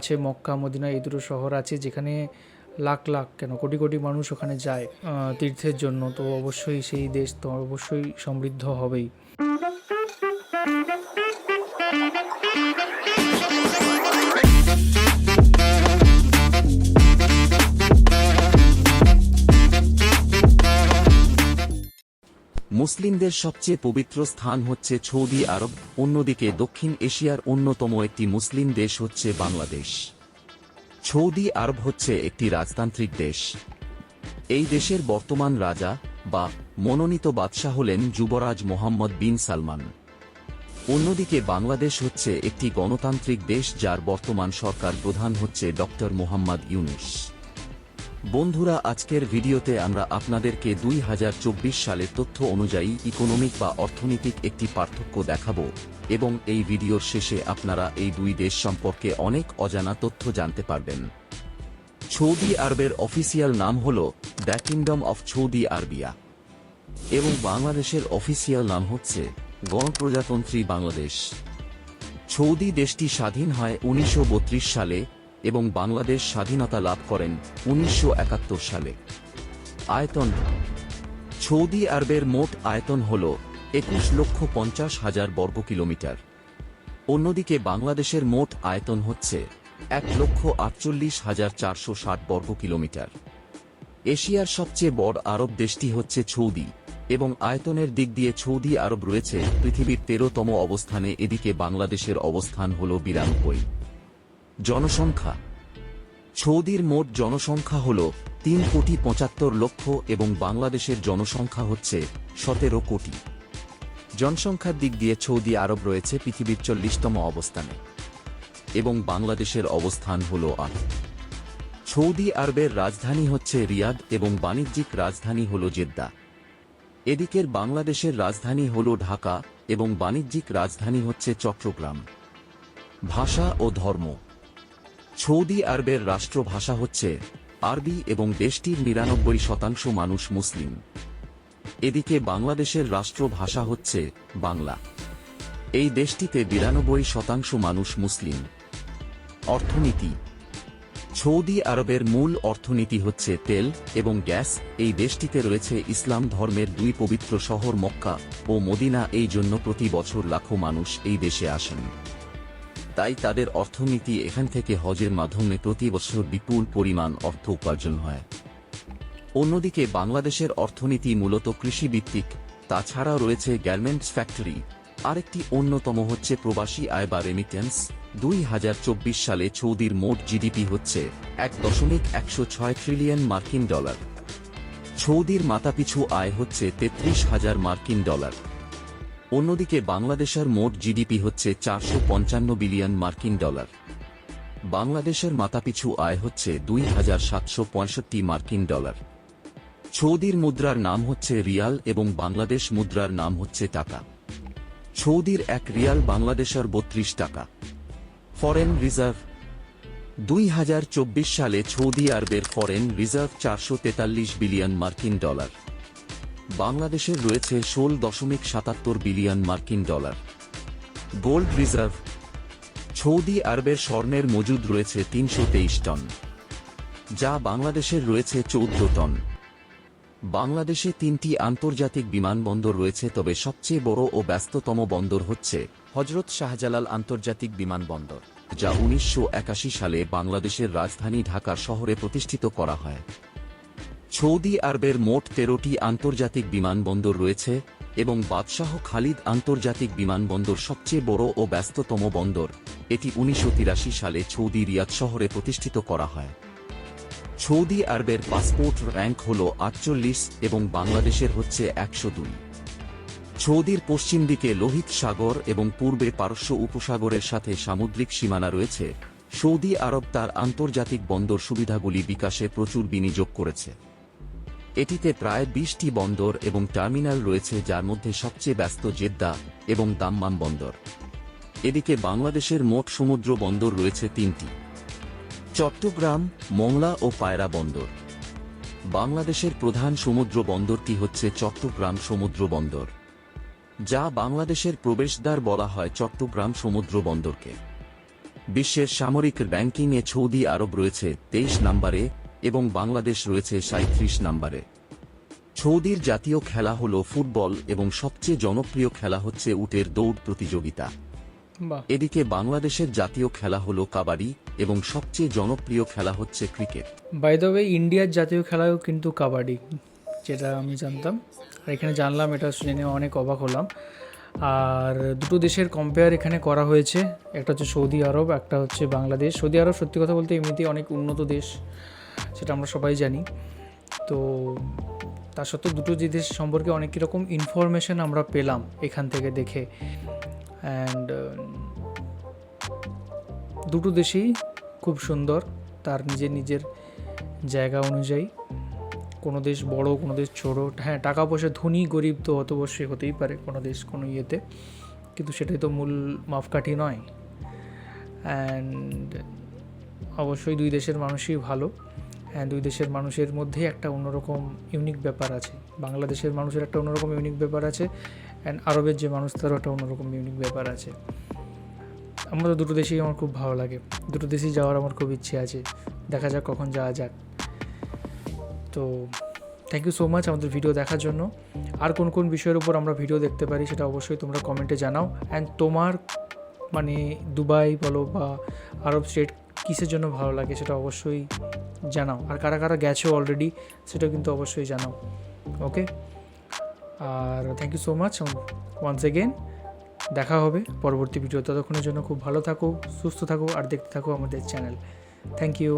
আছে মক্কা, মদিনা, এই দুটো শহর আছে যেখানে লাখ লাখ কেন কোটি কোটি মানুষ ওখানে যায় তীর্থের জন্য। তো অবশ্যই সেই দেশ তো অবশ্যই সমৃদ্ধ হবেই। মুসলিমদের সবচেয়ে পবিত্র স্থান হচ্ছে সৌদি আরব, অন্যদিকে দক্ষিণ এশিয়ার অন্যতম একটি মুসলিম দেশ হচ্ছে বাংলাদেশ। সৌদি আরব হচ্ছে একটি রাজতান্ত্রিক দেশ। এই দেশের বর্তমান রাজা বা মনোনীত বাদশাহ হলেন যুবরাজ মোহাম্মদ বিন সালমান। অন্যদিকে বাংলাদেশ হচ্ছে একটি গণতান্ত্রিক দেশ যার বর্তমান সরকার প্রধান হচ্ছে ডক্টর মোহাম্মদ ইউনুস। বন্ধুরা, আজকের ভিডিওতে আমরা আপনাদেরকে দুই হাজার চব্বিশ সালের তথ্য অনুযায়ী ইকোনমিক বা অর্থনৈতিক একটি পার্থক্য দেখাব এবং এই ভিডিওর শেষে আপনারা এই দুই দেশ সম্পর্কে অনেক অজানা তথ্য জানতে পারবেন। সৌদি আরবের অফিসিয়াল নাম হল the kingdom of Saudi Arabia এবং বাংলাদেশের অফিসিয়াল নাম হচ্ছে গণপ্রজাতন্ত্রী বাংলাদেশ। সৌদি দেশটি স্বাধীন হয় উনিশশো বত্রিশ সালে এবং বাংলাদেশ স্বাধীনতা লাভ করেন উনিশশো একাত্তর সালে। আয়তন সৌদি আরবের মোট আয়তন হল একুশ লক্ষ পঞ্চাশ হাজার বর্গ কিলোমিটার। অন্যদিকে বাংলাদেশের মোট আয়তন হচ্ছে এক লক্ষ আটচল্লিশ হাজার চারশো ষাট বর্গ কিলোমিটার। এশিয়ার সবচেয়ে বড় আরব দেশটি হচ্ছে সৌদি এবং আয়তনের দিক দিয়ে সৌদি আরব রয়েছে পৃথিবীর তেরোতম অবস্থানে। এদিকে বাংলাদেশের অবস্থান হল বিরানব্বই। জনসংখ্যা। সৌদির মোট জনসংখ্যা হল তিন কোটি পঁচাত্তর লক্ষ এবং বাংলাদেশের জনসংখ্যা হচ্ছে সতেরো কোটি। জনসংখ্যার দিক দিয়ে সৌদি আরব রয়েছে পৃথিবীর চল্লিশতম অবস্থানে এবং বাংলাদেশের অবস্থান হল আট সৌদি আরবের রাজধানী হচ্ছে রিয়াদ এবং বাণিজ্যিক রাজধানী হল জেদ্দা। এদিকের বাংলাদেশের রাজধানী হল ঢাকা এবং বাণিজ্যিক রাজধানী হচ্ছে চট্টগ্রাম। ভাষা ও ধর্ম সৌদি আরবের রাষ্ট্রভাষা হচ্ছে আরবি এবং দেশটির নিরানব্বই শতাংশ মানুষ মুসলিম। এদিকে বাংলাদেশের রাষ্ট্রভাষা হচ্ছে বাংলা। এই দেশটিতে বিরানব্বই শতাংশ মানুষ মুসলিম। অর্থনীতি। সৌদি আরবের মূল অর্থনীতি হচ্ছে তেল এবং গ্যাস। এই দেশটিতে রয়েছে ইসলাম ধর্মের দুই পবিত্র শহর মক্কা ও মদিনা। এই জন্য প্রতি বছর লাখো মানুষ এই দেশে আসেন। তাই তাদের অর্থনীতি এখান থেকে হজের মাধ্যমে প্রতি বছর বিপুল পরিমাণ অর্থ উপার্জন হয়। অন্যদিকে বাংলাদেশের অর্থনীতি মূলত কৃষিভিত্তিক, তাছাড়াও রয়েছে গার্মেন্টস ফ্যাক্টরি। আরেকটি অন্যতম হচ্ছে প্রবাসী আয় বা রেমিটেন্স দুই হাজার চব্বিশ সালে সৌদির মোট জিডিপি হচ্ছে এক দশমিক একশো ছয় ট্রিলিয়ন মার্কিন ডলার। সৌদির মাথাপিছু আয় হচ্ছে তেত্রিশ হাজার মার্কিন ডলার। অন্যদিকে বাংলাদেশের মোট জিডিপি হচ্ছে চারশো পঞ্চান্ন বিলিয়ন মার্কিন ডলার। বাংলাদেশের মাথাপিছু আয় হচ্ছে দুই হাজার সাতশো পঁয়ষট্টি মার্কিন ডলার। সৌদির মুদ্রার নাম হচ্ছে রিয়াল এবং বাংলাদেশ মুদ্রার নাম হচ্ছে টাকা। সৌদির এক রিয়াল বাংলাদেশের বত্রিশ টাকা। Foreign reserve. দুই হাজার চব্বিশ সালে সৌদি আরবের ফরেন রিজার্ভ চারশো তেতাল্লিশ বিলিয়ন মার্কিন ডলার। বাংলাদেশের রয়েছে ষোল দশমিক সাতাত্তর বিলিয়ন মার্কিন ডলার। গোল্ড রিজার্ভ, সৌদি আরবের স্বর্ণের মজুদ রয়েছে তিনশো তেইশ টন, যা বাংলাদেশের রয়েছে চৌদ্দ টন। বাংলাদেশে তিনটি আন্তর্জাতিক বিমানবন্দর রয়েছে, তবে সবচেয়ে বড় ও ব্যস্ততম বন্দর হচ্ছে হজরত শাহজালাল আন্তর্জাতিক বিমানবন্দর, যা উনিশশো একাশি সালে বাংলাদেশের রাজধানী ঢাকা শহরে প্রতিষ্ঠিত করা হয়। সৌদি আরবের মোট তেরোটি আন্তর্জাতিক বিমানবন্দর রয়েছে এবং বাদশাহ খালিদ আন্তর্জাতিক বিমানবন্দর সবচেয়ে বড় ও ব্যস্ততম বন্দর। এটি উনিশশো তিরাশি সালে সৌদি রিয়াদ শহরে প্রতিষ্ঠিত করা হয়। সৌদি আরবের পাসপোর্ট র্যাঙ্ক হল আটচল্লিশ এবং বাংলাদেশের হচ্ছে একশো দুই। সৌদির পশ্চিম দিকে লোহিত সাগর এবং পূর্বে পারস্য উপসাগরের সাথে সামুদ্রিক সীমানা রয়েছে। সৌদি আরব তার আন্তর্জাতিক বন্দর সুবিধাগুলি বিকাশে প্রচুর বিনিয়োগ করেছে। এটিতে প্রায় বিশটি বন্দর এবং টার্মিনাল রয়েছে যার মধ্যে সবচেয়ে ব্যস্ত জেদ্দা এবং দাম্মাম বন্দর। এদিকে বাংলাদেশের মোট সমুদ্র বন্দর রয়েছে তিনটি। চট্টগ্রাম, মংলা ও পায়রা বন্দর। বাংলাদেশের প্রধান সমুদ্র বন্দরটি হচ্ছে চট্টগ্রাম সমুদ্র বন্দর, যা বাংলাদেশের প্রবেশদ্বার বলা হয় চট্টগ্রাম সমুদ্র বন্দরকে। বিশ্বের সামরিক র্যাঙ্কিংয়ে সৌদি আরব রয়েছে তেইশ নম্বরে এবং বাংলাদেশ রয়েছে সাঁত্রিশ নম্বরে। সৌদির জাতীয় খেলা হল ফুটবল এবং সবচেয়ে জনপ্রিয় খেলা হচ্ছে উটের দৌড় প্রতিযোগিতা। এদিকে বাংলাদেশের জাতীয় খেলা হল কাবাডি এবং সবচেয়ে জনপ্রিয় খেলা হচ্ছে ক্রিকেট। বাই দ্য ওয়ে ইন্ডিয়ার জাতীয় খেলাও কিন্তু কাবাডি যেটা আমি জানতাম। আর এখানে জানলাম এটা জেনে অনেক অবাক হলাম। আর দুটো দেশের কম্পেয়ার এখানে করা হয়েছে। একটা হচ্ছে সৌদি আরব একটা হচ্ছে বাংলাদেশ। সৌদি আরব সত্যি কথা বলতে এমনিতেই অনেক উন্নত দেশ। সেটা আমরা সবাই জানি। তো তা সত্ত্বেও দুটো দেশ সম্পর্কে অনেক রকম ইনফরমেশন আমরা পেলাম এখান থেকে দেখে। অ্যান্ড দুটো দেশেই খুব সুন্দর তার নিজের নিজের জায়গা অনুযায়ী। কোনো দেশ বড়, কোনো দেশ ছোটো। হ্যাঁ টাকা পয়সা ধনী, গরিব তো অত অবশ্যই হতেই পারে কোনো দেশ কোনো ইয়েতে। কিন্তু সেটাই তো মূল মাপকাঠি নয়। অ্যান্ড অবশ্যই দুই দেশের মানুষই ভালো। দুই দেশের মানুষের মধ্যেই একটা অন্যরকম ইউনিক ব্যাপার আছে। বাংলাদেশের মানুষের একটা অন্যরকম ইউনিক ব্যাপার আছে অ্যান্ড আরবের যে মানুষ তারও একটা অন্যরকম ইউনিক ব্যাপার আছে। আমার তো দুটো দেশেই আমার খুব ভালো লাগে। দুটো দেশেই যাওয়ার আমার খুব ইচ্ছে আছে। দেখা যাক কখন যাওয়া যাক। তো থ্যাংক ইউ সো মাচ আমাদের ভিডিও দেখার জন্য। আর কোন কোন বিষয়ের উপর আমরা ভিডিও দেখতে পারি সেটা অবশ্যই তোমরা কমেন্টে জানাও। অ্যান্ড তোমার মানে দুবাই বলো বা আরব স্টেট কিসের জন্য ভালো লাগে সেটা অবশ্যই জানাও। আর কারা কারা গেছো অলরেডি সেটাও কিন্তু অবশ্যই জানাও। Okay R thank you so much once again দেখা হবে পরবর্তী ভিডিও ততক্ষণের জন্য খুব ভালো থাকো, সুস্থ থাকো, আর দেখতে থাকো আমাদের চ্যানেল থ্যাংক ইউ